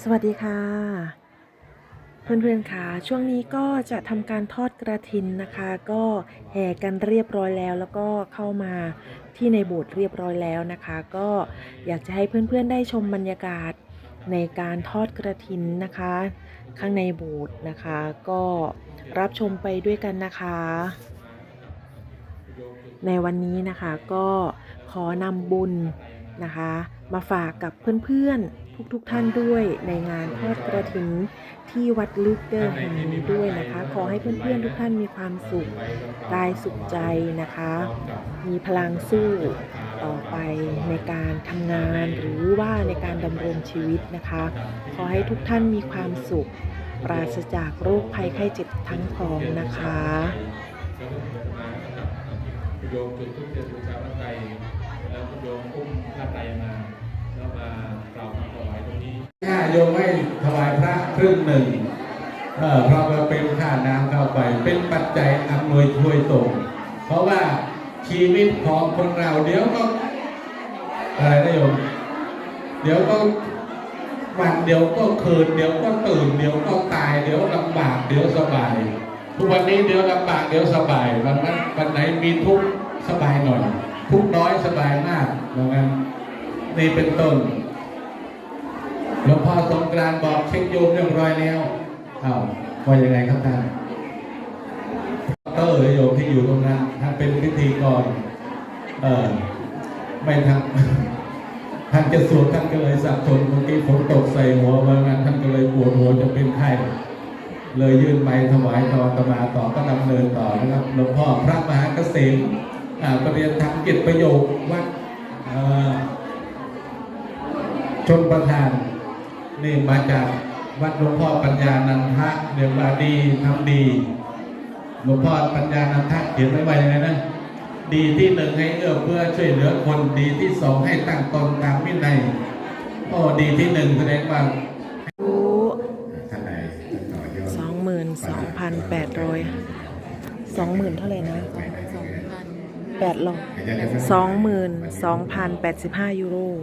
สวัสดีค่ะ เพื่อนๆค่ะ ช่วงนี้ก็จะทำการทอดกระถินนะคะ ก็แห่กันเรียบร้อยแล้ว แล้วก็เข้ามาที่ในโบสถ์เรียบร้อยแล้วนะคะ ก็อยากจะให้เพื่อนๆได้ชมบรรยากาศในการทอดกระถินนะคะ ข้างในโบสถ์นะคะ ก็รับชมไปด้วยกันนะคะ ในวันนี้นะคะก็ขอนำบุญนะคะ มาฝากกับเพื่อนๆ ทุกๆทท่านด้วยในงานทอดกระถินที่วัดลึกเดอร์แห่งนี้ด้วยนะคะ ขอให้เพื่อนๆทุกท่านมีความสุขกายสุขใจนะคะ มีพลังสู้ต่อไปในการทำงานหรือว่าในการดำรงชีวิตนะคะ ขอให้ทุกท่านมีความสุข ปราศจากโรคภัยไข้เจ็บทั้งปวงนะคะโยมจุดทุกเทียนบูชาพระไตรแล้วโยมอุ้มพระ โยมไม่ถวายพระครึ่งหนึ่งเพราะว่าเป็นค่าน้ำเข้าไป เป็นปัจจัยอำนวยช่วยส่ง เพราะว่าชีวิตของคนเราเดี๋ยวก็อะไรนะโยมเดี๋ยวก็วันเดี๋ยวก็คืนเดี๋ยวก็ตื่นเดี๋ยวก็ตายเดี๋ยวลำบากเดี๋ยวสบาย ทุกวันนี้เดี๋ยวลำบากเดี๋ยวสบายวันนั้นวันไหนมีทุกสบายหน่อย ทุกน้อยสบายมากดังนั้นนี่เป็นต้น หลวงพ่อสงกรานบอกเช็คโยมเรียบร้อยแล้วอ้าวว่ายังไงครับท่านเตอร์โยมที่อยู่ตรงนั้นท่านเป็นพิธีกรเออไม่ทำท่านจะสวดท่านก็เลยสับสนเมื่อกี้ฝนตกใส่หัวเมื่อนั้นท่านก็เลยปวดหัวจะเป็นไข้เลยยื่นไม้ถวายต่อตมาต่อก็ดำเนินต่อนะครับหลวงพ่อพระมหาเกษมอ่าประเรียนธรรมกิจประโยควัดชนประธาน นี่มาจากวัดหลวงพ่อปัญญานันทะเรียกว่าดีทำดีหลวงพ่อปัญญานันทะเขียนไว้ว่ายังไงนะดีที่หนึ่งให้เอื้อเพื่อช่วยเหลือคนดีที่สองให้ตั้งตนตามวินัยโอ้ดีที่หนึ่งแสดงว่ารู้ท่านใดจะต่อยอดสองหมื่นสองพันแปดร้อยสองหมื่นเท่าไหร่นะแปดร้อยสองหมื่นสองพันแปดสิบห้ายูโรม